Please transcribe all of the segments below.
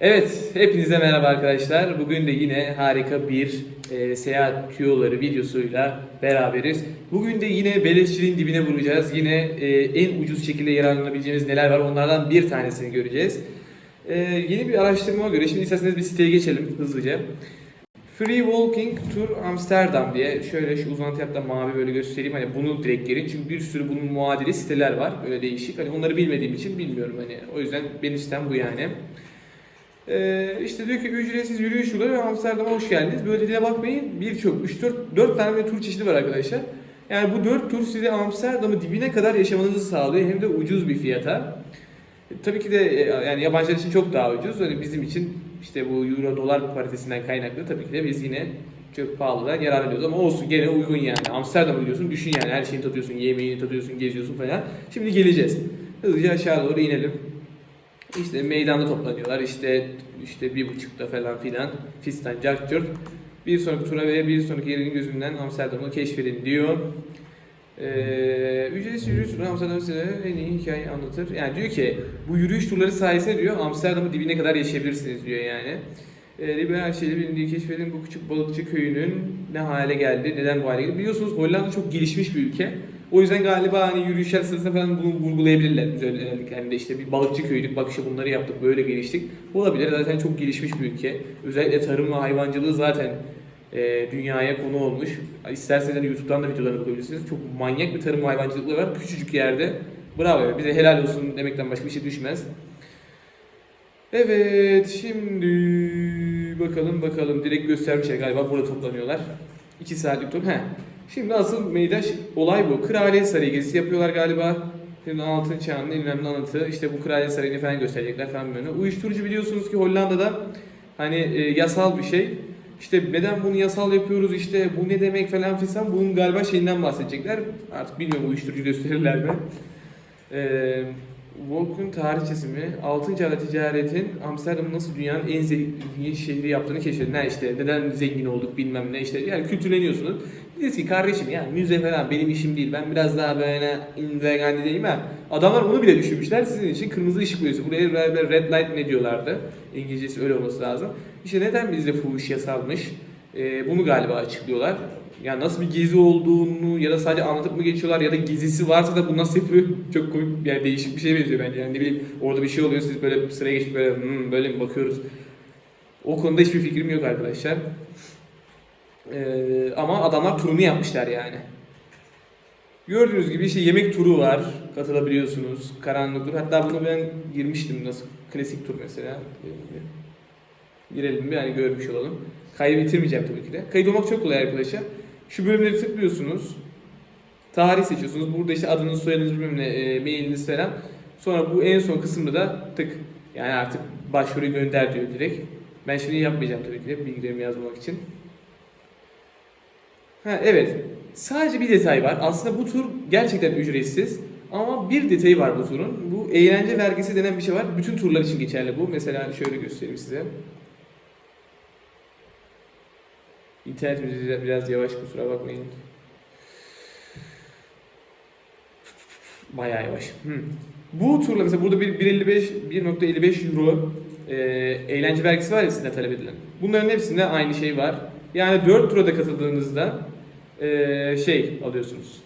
Evet, hepinize merhaba arkadaşlar. Bugün de yine harika bir e, seyahat tüyoları videosuyla beraberiz. Bugün de yine beleşçiliğin dibine vuracağız. Yine e, en ucuz şekilde yararlanabileceğimiz neler var onlardan bir tanesini göreceğiz. E, yeni bir araştırmaya göre, şimdi isterseniz bir siteye geçelim hızlıca. Free Walking Tour Amsterdam diye şöyle şu uzantı hatta mavi böyle göstereyim hani bunu direkt gelin çünkü bir sürü bunun muadili siteler var böyle değişik hani onları bilmediğim için bilmiyorum hani o yüzden benim sitem bu yani. Ee, işte diyor ki ücretsiz yürüyüş yolu ve Amsterdam'a hoş geldiniz. Böyle dediğine bakmayın. Birçok 3 4 4 tane tur çeşidi var arkadaşlar. Yani bu 4 tur size Amsterdam'ı dibine kadar yaşamanızı sağlıyor hem de ucuz bir fiyata. E, Tabii ki de e, yani yabancılar için çok daha ucuz. Hani bizim için işte bu euro dolar paritesinden kaynaklı tabii ki de biz yine çok pahalıdan yararlanıyoruz ama olsun gene uygun yani. Amsterdam'a gidiyorsun düşün yani her şeyini tadıyorsun, yemeğini tadıyorsun, geziyorsun falan. Şimdi geleceğiz. Hızlıca aşağı doğru inelim. İşte meydanda toplanıyorlar. İşte işte bir buçukta falan filan. Fistan, cart curt. Bir sonraki tura ve bir sonraki yerin gözünden Amsterdam'ı keşfedin diyor. Ee, ücretsiz yürüyüş turu Amsterdam size en iyi hikayeyi anlatır. Yani diyor ki bu yürüyüş turları sayesinde diyor Amsterdam'ı dibine kadar yaşayabilirsiniz diyor yani. Ee, liberal şeyle bilindiği keşfedin bu küçük balıkçı köyünün ne hale geldi, neden bu hale geldi. Biliyorsunuz Hollanda çok gelişmiş bir ülke. O yüzden galiba hani yürüyüşler sırasında falan bunu vurgulayabilirler. Biz özellikle hani işte bir balıkçı köydük, bak işte bunları yaptık, böyle geliştik. Olabilir. Zaten çok gelişmiş bir ülke. Özellikle tarım ve hayvancılığı zaten e, dünyaya konu olmuş. İsterseniz de YouTube'dan da videolarını bakabilirsiniz. Çok manyak bir tarım ve hayvancılıkları var. Küçücük yerde. Bravo. Bize helal olsun demekten başka bir şey düşmez. Evet, şimdi bakalım bakalım direkt göstermişler galiba burada toplanıyorlar. 2 saatlik top. He. Şimdi asıl meydan olay bu. Kraliyet Sarayı gezisi yapıyorlar galiba. Şimdi altın çağının en önemli anıtı. İşte bu Kraliyet Sarayı'nı falan gösterecekler falan böyle. Uyuşturucu biliyorsunuz ki Hollanda'da hani e, yasal bir şey. İşte neden bunu yasal yapıyoruz işte bu ne demek falan filan bunun galiba şeyinden bahsedecekler. Artık bilmiyorum uyuşturucu gösterirler mi? Eee Volk'un tarihçesi mi? Altın çağda ticaretin Amsterdam'ın nasıl dünyanın en zengin şehri yaptığını keşfedin. Ha işte neden zengin olduk bilmem ne işte yani kültürleniyorsunuz. Diyeceğiz ki kardeşim ya müze falan benim işim değil. Ben biraz daha böyle independent'iyim ha. Adamlar bunu bile düşünmüşler. Sizin için kırmızı ışık koyuyorsun. Buraya böyle red light ne diyorlardı? İngilizcesi öyle olması lazım. İşte neden bizde fuhuş yasalmış? Ee, bunu galiba açıklıyorlar. Yani nasıl bir gezi olduğunu ya da sadece anlatıp mı geçiyorlar ya da gezisi varsa da bu nasıl yapıyor çok komik yani değişik bir şey benziyor bence. Yani ne bileyim orada bir şey oluyor siz böyle sıraya geçip böyle hmm, böyle mi bakıyoruz. O konuda hiçbir fikrim yok arkadaşlar. Ee, ama adamlar turunu yapmışlar yani. Gördüğünüz gibi işte yemek turu var. Katılabiliyorsunuz. Karanlık tur. Hatta bunu ben girmiştim nasıl. Klasik tur mesela. Girelim bir hani görmüş olalım. Kaydı bitirmeyeceğim tabii ki de. Kayıt olmak çok kolay arkadaşlar. Şu bölümleri tıklıyorsunuz. Tarih seçiyorsunuz. Burada işte adınız, soyadınız, bilmem ne, e, mailiniz falan. Sonra bu en son kısımda da tık. Yani artık başvuruyu gönder diyor direkt. Ben şimdi yapmayacağım tabii ki de bilgilerimi yazmak için. Ha evet. Sadece bir detay var. Aslında bu tur gerçekten ücretsiz. Ama bir detayı var bu turun. Bu eğlence vergisi denen bir şey var. Bütün turlar için geçerli bu. Mesela şöyle göstereyim size. İnternetimiz biraz yavaş kusura bakmayın. Bayağı yavaş. Hmm. Bu turla mesela burada bir 1.55 1.55 euro e, eğlence vergisi var ya sizden talep edilen. Bunların hepsinde aynı şey var. Yani 4 tura da katıldığınızda e, şey alıyorsunuz.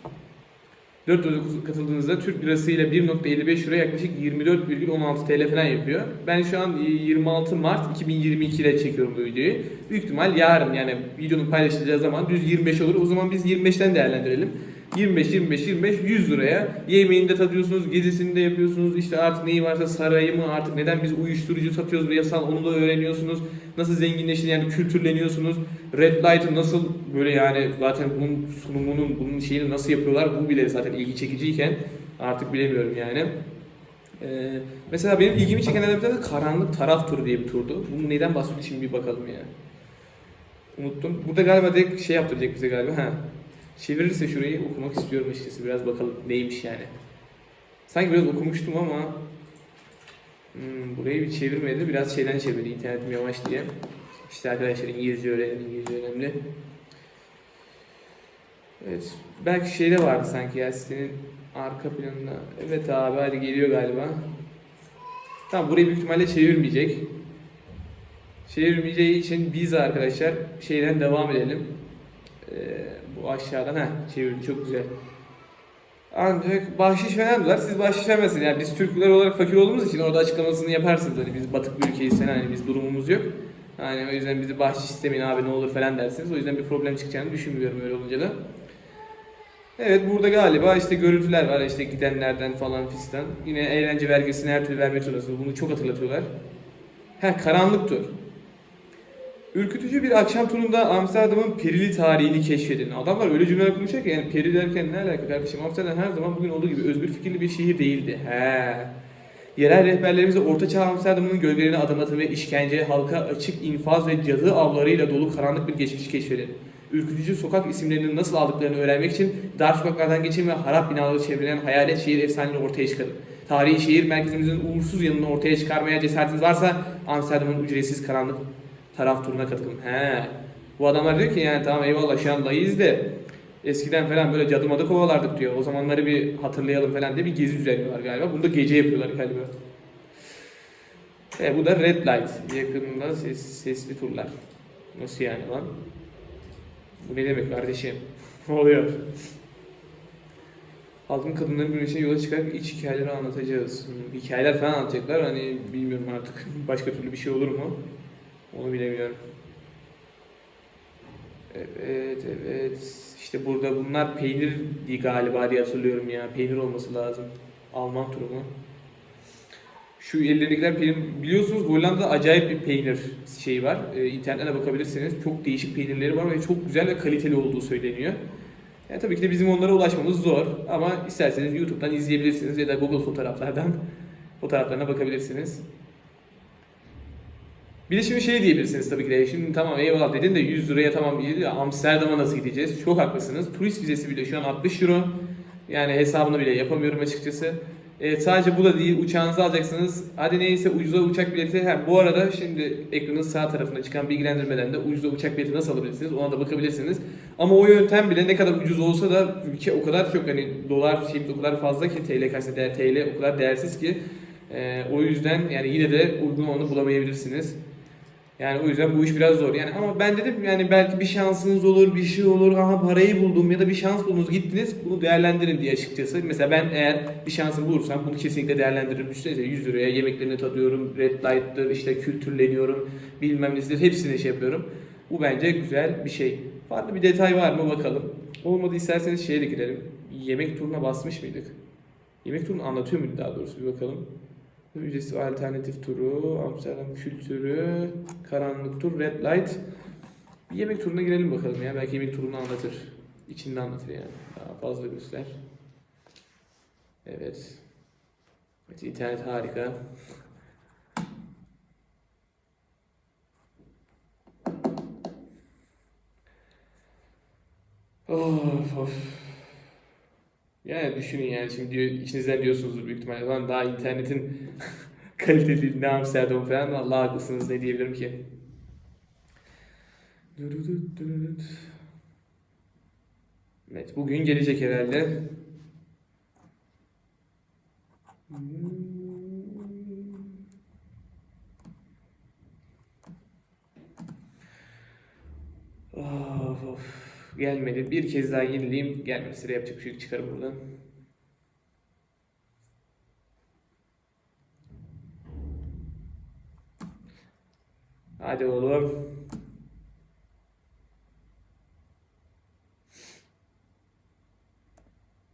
4 tura katıldığınızda Türk lirasıyla 1.55 euro yaklaşık 24,16 TL falan yapıyor. Ben şu an 26 Mart 2022'de çekiyorum bu videoyu. Büyük ihtimal yarın yani videonun paylaşılacağı zaman düz 25 olur. O zaman biz 25'ten değerlendirelim. 25, 25, 25, 100 liraya yemeğini de tadıyorsunuz, gezisini de yapıyorsunuz. İşte artık neyi varsa sarayı mı artık neden biz uyuşturucu satıyoruz bu yasal onu da öğreniyorsunuz. Nasıl zenginleşin yani kültürleniyorsunuz. Red Light'ı nasıl böyle yani zaten bunun sunumunun bunun şeyini nasıl yapıyorlar bu bile zaten ilgi çekiciyken artık bilemiyorum yani. Ee, mesela benim ilgimi çekenlerden bir tanesi Karanlık Taraf Turu diye bir turdu. Bunu neden bahsediyor şimdi bir bakalım ya. Unuttum. Burada galiba direkt şey yaptıracak bize galiba. Ha. Çevirirse şurayı okumak istiyorum açıkçası. Biraz bakalım neymiş yani. Sanki biraz okumuştum ama hmm, burayı bir çevirmedi. Biraz şeyden çevirdi. internetim yavaş diye. İşte arkadaşlar İngilizce öğrenin. İngilizce önemli. Evet. Belki şeyde vardı sanki ya sitenin arka planında. Evet abi hadi geliyor galiba. Tamam burayı büyük ihtimalle çevirmeyecek. Çevirmeyeceği için biz arkadaşlar şeyden devam edelim. Ee, bu aşağıdan ha çevirdi çok güzel. Ancak bahşiş vermezler. Siz bahşiş vermezsiniz. Yani biz Türkler olarak fakir olduğumuz için orada açıklamasını yaparsınız. Hani biz batık bir ülkeyiz falan hani biz durumumuz yok. Yani o yüzden bizi bahşiş istemeyin abi ne olur falan dersiniz. O yüzden bir problem çıkacağını düşünmüyorum öyle olunca da. Evet burada galiba işte görüntüler var işte gidenlerden falan fistan. Yine eğlence vergisini her türlü vermek zorundasınız. Bunu çok hatırlatıyorlar. Ha karanlık tur. Ürkütücü bir akşam turunda Amsterdam'ın perili tarihini keşfedin. Adamlar öyle cümleler konuşuyor ki yani peri derken ne alaka kardeşim? Amsterdam her zaman bugün olduğu gibi özgür fikirli bir şehir değildi. He. Yerel rehberlerimize Orta Çağ Amsterdam'ın gölgelerine adım ve işkence, halka açık infaz ve cadı avlarıyla dolu karanlık bir geçmiş keşfedin. Ürkütücü sokak isimlerini nasıl aldıklarını öğrenmek için dar sokaklardan geçin ve harap binaları çevreleyen hayalet şehir efsanelerini ortaya çıkarın. Tarihi şehir merkezimizin uğursuz yanını ortaya çıkarmaya cesaretiniz varsa Amsterdam'ın ücretsiz karanlık taraf turuna katılın. He. Bu adamlar diyor ki yani tamam eyvallah şu an dayıyız de eskiden falan böyle cadı madı kovalardık diyor. O zamanları bir hatırlayalım falan diye bir gezi düzenliyorlar galiba. Bunu da gece yapıyorlar galiba. E, bu da Red Light. Yakında ses, sesli turlar. Nasıl yani lan? Bu ne demek kardeşim? ne oluyor? Halkın kadınların güneşine yola çıkarak iç hikayeleri anlatacağız. Hikayeler falan anlatacaklar. Hani bilmiyorum artık başka türlü bir şey olur mu? Onu bilemiyorum. Evet, evet. İşte burada bunlar peynir galiba diye hatırlıyorum ya. Peynir olması lazım. Alman turu mu? Şu ellerindekiler peynir. Biliyorsunuz Hollanda'da acayip bir peynir şeyi var. Ee, internetten de bakabilirsiniz. Çok değişik peynirleri var ve çok güzel ve kaliteli olduğu söyleniyor. Yani tabii ki de bizim onlara ulaşmamız zor. Ama isterseniz YouTube'dan izleyebilirsiniz ya da Google fotoğraflardan fotoğraflarına bakabilirsiniz. Bir de şimdi şey diyebilirsiniz tabii ki de. Şimdi tamam eyvallah dedin de 100 liraya tamam Amsterdam'a nasıl gideceğiz? Çok haklısınız. Turist vizesi bile şu an 60 euro. Yani hesabını bile yapamıyorum açıkçası. E, sadece bu da değil. Uçağınızı alacaksınız. Hadi neyse ucuza uçak bileti. Ha, bu arada şimdi ekranın sağ tarafına çıkan bilgilendirmeden de ucuza uçak bileti nasıl alabilirsiniz? Ona da bakabilirsiniz. Ama o yöntem bile ne kadar ucuz olsa da ülke o kadar çok hani dolar şimdi o kadar fazla ki TL karşısında değer, TL o kadar değersiz ki e, o yüzden yani yine de uygun olanı bulamayabilirsiniz. Yani o yüzden bu iş biraz zor. Yani ama ben dedim yani belki bir şansınız olur, bir şey olur. Aha parayı buldum ya da bir şans buldunuz gittiniz. Bunu değerlendirin diye açıkçası. Mesela ben eğer bir şansım bulursam bunu kesinlikle değerlendiririm. Düşünsenize 100 liraya yemeklerini tadıyorum, red light'tır, işte kültürleniyorum, bilmem nedir hepsini şey yapıyorum. Bu bence güzel bir şey. Farklı bir detay var mı bakalım. Olmadı isterseniz şeye de girelim. Yemek turuna basmış mıydık? Yemek turunu anlatıyor muydu daha doğrusu bir bakalım. Ücretsiz alternatif turu, Amsterdam kültürü, karanlık tur, red light. Bir yemek turuna girelim bakalım ya. Belki yemek turunu anlatır. İçinde anlatır yani. Daha fazla göster. Evet. Evet internet harika. Of of. Yani düşünün yani şimdi diyor, içinizden diyorsunuzdur büyük ihtimalle lan daha internetin kaliteli ne Amsterdam falan Allah haklısınız ne diyebilirim ki. Evet bugün gelecek herhalde. Of of gelmedi. Bir kez daha yenileyim. Gelmesi de yapacak bir şey yok. çıkarım buradan. Hadi oğlum.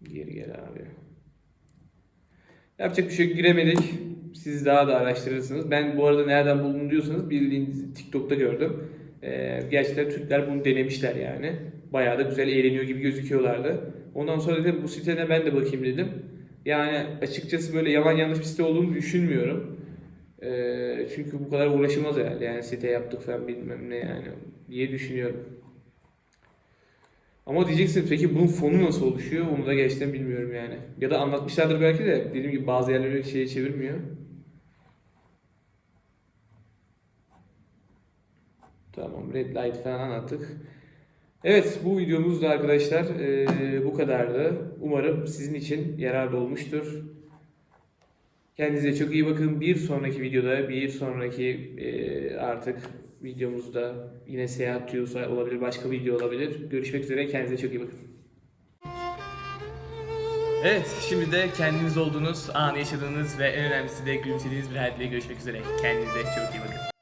Geri gel abi. Yapacak bir şey. Giremedik. Siz daha da araştırırsınız. Ben bu arada nereden buldum diyorsanız bildiğiniz TikTok'ta gördüm. Ee, gerçekten Türkler bunu denemişler yani. Bayağı da güzel eğleniyor gibi gözüküyorlardı. Ondan sonra dedim bu sitene ben de bakayım dedim. Yani açıkçası böyle yalan yanlış bir site olduğunu düşünmüyorum. Ee, çünkü bu kadar uğraşılmaz herhalde yani site yaptık falan bilmem ne yani diye düşünüyorum. Ama diyeceksin peki bunun fonu nasıl oluşuyor onu da gerçekten bilmiyorum yani. Ya da anlatmışlardır belki de dediğim gibi bazı yerleri şeye çevirmiyor. Tamam red light falan anlattık. Evet bu videomuz da arkadaşlar e, bu kadardı. Umarım sizin için yararlı olmuştur. Kendinize çok iyi bakın. Bir sonraki videoda bir sonraki e, artık videomuzda yine seyahat tüyosu olabilir, başka video olabilir. Görüşmek üzere. Kendinize çok iyi bakın. Evet, şimdi de kendiniz olduğunuz, anı yaşadığınız ve en önemlisi de gülümsediğiniz bir hayatle görüşmek üzere. Kendinize çok iyi bakın.